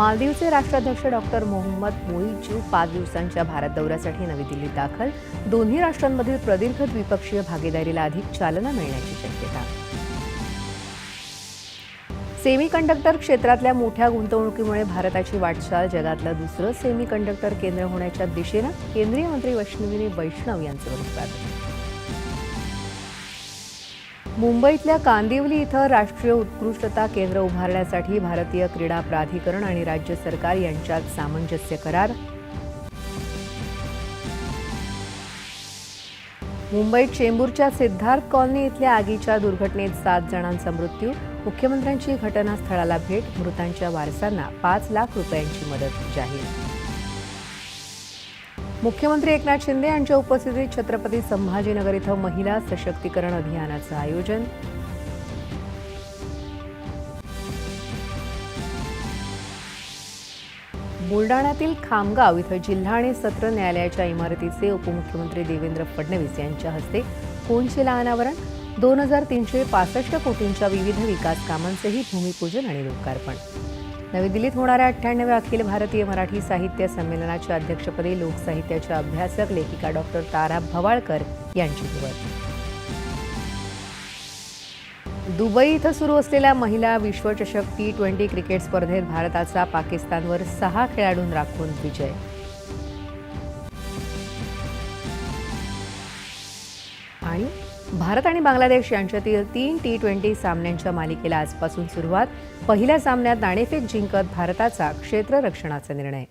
मालदीवचे राष्ट्राध्यक्ष डॉक्टर मोहम्मद मोईजू पाच दिवसांच्या भारत दौऱ्यासाठी नवी दिल्लीत दाखल. दोन्ही राष्ट्रांमधील प्रदीर्घ द्विपक्षीय भागीदारीला अधिक चालना मिळण्याची शक्यता. सेमीकंडक्टर क्षेत्रातल्या मोठ्या गुंतवणुकीमुळे भारताची वाटचाल जगातलं दुसरं सेमीकंडक्टर केंद्र होण्याच्या दिशेनं केंद्रीय मंत्री वैष्णवीने वैष्णव यांचं प्रतिपादन मुंबईतल्या कांदिवली इथं राष्ट्रीय उत्कृष्टता केंद्र उभारण्यासाठी भारतीय क्रीडा प्राधिकरण आणि राज्य सरकार यांच्यात सामंजस्य करार. मुंबईत चेंबूरच्या सिद्धार्थ कॉलनी इथल्या आगीच्या दुर्घटनेत सात जणांचा मृत्यू. मुख्यमंत्र्यांची घटनास्थळाला भेट मृतांच्या वारसांना पाच लाख रुपयांची मदत जाहीर. मुख्यमंत्री एकनाथ शिंदे यांच्या उपस्थितीत छत्रपती संभाजीनगर इथं महिला सशक्तीकरण अभियानाचं आयोजन. बुलडाण्यातील खामगाव इथं जिल्हा आणि सत्र न्यायालयाच्या इमारतीचे उपमुख्यमंत्री देवेंद्र फडणवीस यांच्या हस्ते कोनशिला अनावरण दोन हजार तीनशे पासष्ट कोटींच्या विविध विकास कामांचेही भूमिपूजन आणि लोकार्पण. नवी दिल्लीत होणाऱ्या अठ्ठ्याण्णव्या अखिल भारतीय मराठी साहित्य संमेलनाच्या अध्यक्षपदी लोकसाहित्याच्या अभ्यासक लेखिका डॉक्टर तारा भवाळकर यांची निवड. दुबई इथं सुरू असलेल्या महिला विश्वचषक टी ट्वेंटी क्रिकेट स्पर्धेत भारताचा पाकिस्तानवर सहा खेळाडूं राखून विजय. आणि भारत आणि बांगलादेश यांच्यातील तीन टी ट्वेंटी सामन्यांच्या मालिकेला आजपासून सुरुवात. पहिल्या सामन्यात नाणेफेक जिंकत भारताचा क्षेत्ररक्षणाचा निर्णय.